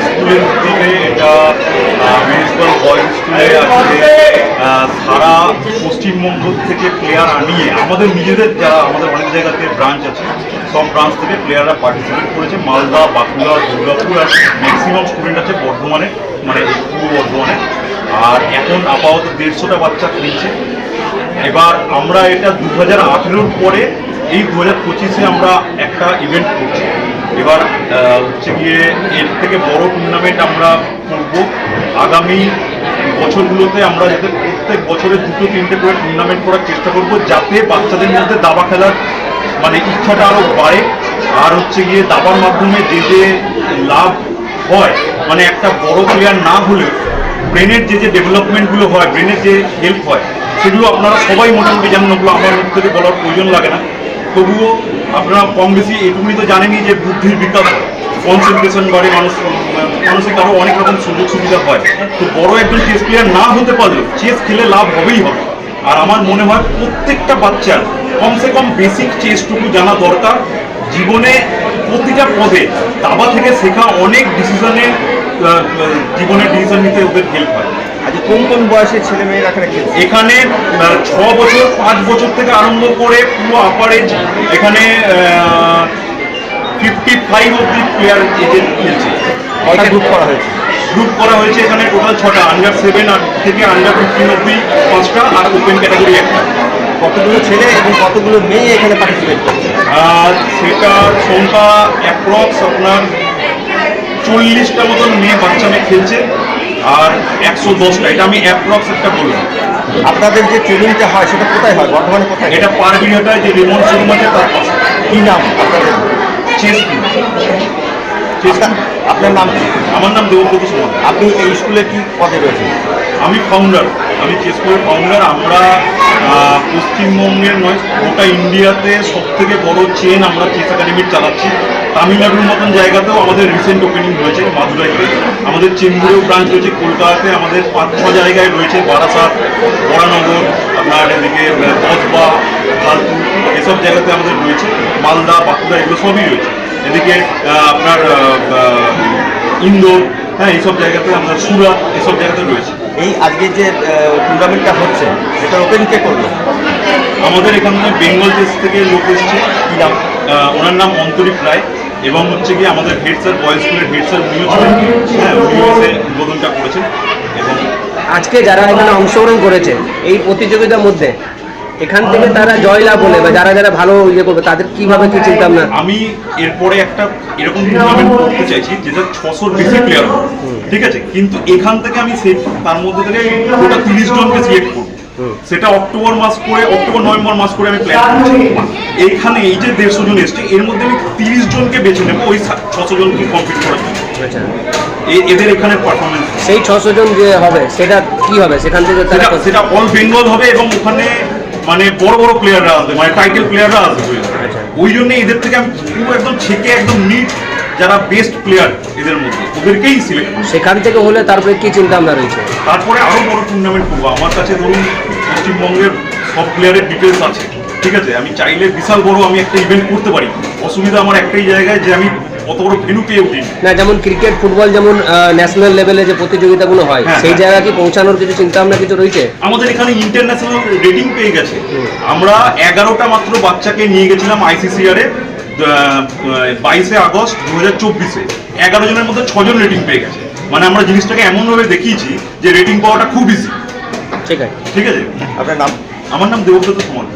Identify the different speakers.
Speaker 1: স্কুলের উদ্যোগে এটা মিউনিসিপ্যাল বয়েজ স্কুলে আহ, সারা পশ্চিমবঙ্গ থেকে প্লেয়ার আনিয়ে আমাদের নিজেদের যারা আমাদের অনেক জায়গাতে ব্রাঞ্চ আছে সব ব্রাঞ্চ থেকে প্লেয়াররা পার্টিসিপেট করেছে। মালদা বাঁকুড়া দুর্গাপুর আর ম্যাক্সিমাম স্টুডেন্ট আছে বর্ধমানে মানে পূর্ব বর্ধমানে। আর এখন আপাতত দেড়শোটা বাচ্চা খেলছে। এবার আমরা এটা দু হাজার পরে এই দু হাজার পঁচিশে আমরা একটা ইভেন্ট করছি। এবার হচ্ছে গিয়ে এর থেকে বড় টুর্নামেন্ট আমরা করব। আগামী বছরগুলোতে আমরা যাতে প্রত্যেক বছরে দুটো, তিনটে করে টুর্নামেন্ট করার চেষ্টা করব, যাতে বাচ্চাদের মধ্যে দাবা খেলার মানে ইচ্ছাটা আরও বাড়ে। আর হচ্ছে গিয়ে দাবার মাধ্যমে যে যে লাভ হয় মানে একটা বড় প্লেয়ার না হলেও ব্রেনের যে যে ডেভেলপমেন্টগুলো হয় ব্রেনের যে হেল্প হয়, সেগুলো আপনারা সবাই মোটামুটি জানেন, ওগুলো আমার মুখ থেকে বলার প্রয়োজন লাগে না। তবুও আপনারা কম বেশি এটুকুনি তো জানেনই যে বুদ্ধির বিকাশ কনসেন্ট্রেশন বাড়ে, মানুষ, মানুষের আরও অনেক রকম সুযোগ সুবিধা হয়। তো বড় একজন চেস প্লেয়ার না হতে পারলেও চেস খেলে লাভ হবেই হবে। আর আমার মনে হয় প্রত্যেকটা বাচ্চার কমসে কম বেসিক চেসটুকু জানা দরকার। জীবনে প্রতিটা পদে দাবা থেকে শেখা অনেক ডিসিশনে জীবনের ডিসিশন নিতে ওদের হেল্প হয়।
Speaker 2: আচ্ছা কোন কোন বয়সের ছেলে মেয়েরা এখানে খেলছে?
Speaker 1: এখানে ছ বছর পাঁচ বছর থেকে আরম্ভ করে পুরো আপার এখানে ফিফটি ফাইভ অব্দি প্লেয়ার খেলছে।
Speaker 2: গ্রুপ করা হয়েছে?
Speaker 1: গ্রুপ করা হয়েছে এখানে টোটাল ছটা আন্ডার সেভেন থেকে আন্ডার ফিফটিন অব্দি পাঁচটা আর ওপেন ক্যাটাগরি একটা।
Speaker 2: কতগুলো ছেলে এবং কতগুলো মেয়ে এখানে পার্টিসিপেট করছে?
Speaker 1: আর সেটা সংখ্যা অ্যাপ্রক্স আপনার চল্লিশটা মতন মেয়ে বাচ্চা মেয়ে খেলছে। আর একশো দশটা এটা আমি অ্যাপ্রক্স একটা বললাম।
Speaker 2: আপনাদের যে ট্রেনিংটা হয় সেটা কোথায় হয়? বর্ধমানে কোথায়?
Speaker 1: এটা পার বিঘাটায় যে রিমোট শোরুম আছে তার পাশে।
Speaker 2: কি নাম আপনাদের?
Speaker 1: চেস
Speaker 2: আপনার- আপনার নাম কি?
Speaker 1: আমার নাম দেবব্রত সুমন।
Speaker 2: আপনি এই স্কুলে কি পদে রয়েছেন?
Speaker 1: আমি ফাউন্ডার আমি চেসপুরের ফাউন্ডার আমরা পশ্চিমবঙ্গের নয়, গোটা ইন্ডিয়াতে সব থেকে বড় চেন আমরা চেস একাডেমির চালাচ্ছি। তামিলনাড়ুর মতন জায়গাতেও আমাদের রিসেন্ট ওপেনিং হয়েছে মাদুরাইতে আমাদের চেম্বুরেও ব্রাঞ্চ রয়েছে কলকাতাতে, আমাদের পাঁচ, ছ জায়গায় রয়েছে বারাসাত, বরানগর, আপনার এদিকে কসবা ফালতু এসব জায়গাতে আমাদের রয়েছে। মালদা, বাঁকুড়া, এগুলো সবই রয়েছে। এদিকে আপনার ইন্দোর হ্যাঁ এইসব জায়গাতে আপনার সুরাট এসব জায়গাতে রয়েছে।
Speaker 2: এই আজকে যে টুর্নামেন্টটা হচ্ছে এটা ওপেন কে করল?
Speaker 1: আমাদের এখানে বেঙ্গল দেশ থেকে লোক এসছে।
Speaker 2: কি নাম?
Speaker 1: ওনার নাম অন্তরীপ রায় এবং হচ্ছে কি আমাদের হেড স্যার বয়েজ স্কুলের হেড স্যার উনিও হ্যাঁ এসে উদ্বোধনটা করেছেন। এবং
Speaker 3: আজকে যারা এখানে অংশগ্রহণ করেছে এই প্রতিযোগিতার মধ্যে এখান থেকে তারা জয়লাভ হলে বা যারা যারা ভালো ইয়ে করবে তাদের কীভাবে কি চিন্তা ভাবনা
Speaker 1: আমি এরপরে একটা এরকম টুর্নামেন্ট করতে চাইছি যেটা ছশোর বেশি প্লেয়ার হবে। ঠিক আছে? কিন্তু এখান থেকে আমি সেই তার মধ্যে থেকে ওটা তিরিশ জনকে সিলেক্ট করব। সেটা অক্টোবর মাস করে অক্টোবর নভেম্বর মাস করে আমি প্ল্যান করছি। এইখানে এই যে দেড়শো জন এসছে এর মধ্যে আমি তিরিশ জনকে বেছে নেব ওই ছশো জনকে কমপ্লিট করার জন্য।
Speaker 3: আচ্ছা।
Speaker 1: এদের এখানে পারফরমেন্স
Speaker 3: সেই ছশো জন যে হবে সেটা কি হবে? সেখান থেকে
Speaker 1: সেটা অল বেঙ্গল হবে এবং ওখানে মানে বড় বড় প্লেয়াররা আসবে মানে টাইটেল প্লেয়াররা আসবে
Speaker 3: আচ্ছা।
Speaker 1: ওই জন্য এদের থেকে আমি পুরো একদম ছেকে একদম নিট যারা বেস্ট প্লেয়ার এদের মধ্যে ওদেরকেই সিলেক্ট
Speaker 3: সেখান থেকে হলে তারপরে কি চিন্তা ভাবনা রয়েছে?
Speaker 1: তারপরে আরও বড় টুর্নামেন্ট করব। আমার কাছে ধরুন পশ্চিমবঙ্গের সব প্লেয়ারের ডিটেলস আছে। ঠিক আছে আমি চাইলে বিশাল বড় আমি একটা ইভেন্ট করতে পারি। অসুবিধা আমার একটাই জায়গায় যে আমি অত বড় ভেনু পেয়ে উঠিনি
Speaker 3: না যেমন ক্রিকেট ফুটবল যেমন ন্যাশনাল লেভেলে যে প্রতিযোগিতাগুলো হয়
Speaker 1: হ্যাঁ,
Speaker 3: সেই
Speaker 1: হ্যাঁ।
Speaker 3: জায়গা কি পৌঁছানোর কিছু চিন্তা ভাবনা কিছু রয়েছে?
Speaker 1: আমাদের এখানে ইন্টারন্যাশনাল রেটিং পেয়ে গেছে। আমরা এগারোটা মাত্র বাচ্চাকে নিয়ে গেছিলাম আইসিসিআর এ বাইশে আগস্ট দু হাজার চব্বিশে। এগারো জনের মধ্যে ছজন রেটিং পেয়ে গেছে। মানে আমরা জিনিসটাকে এমনভাবে দেখিয়েছি যে রেটিং পাওয়াটা খুব ইজি
Speaker 3: ঠিক আছে।
Speaker 1: ঠিক আছে?
Speaker 2: আপনার নাম?
Speaker 1: আমার নাম দেবব্রত সমর্থন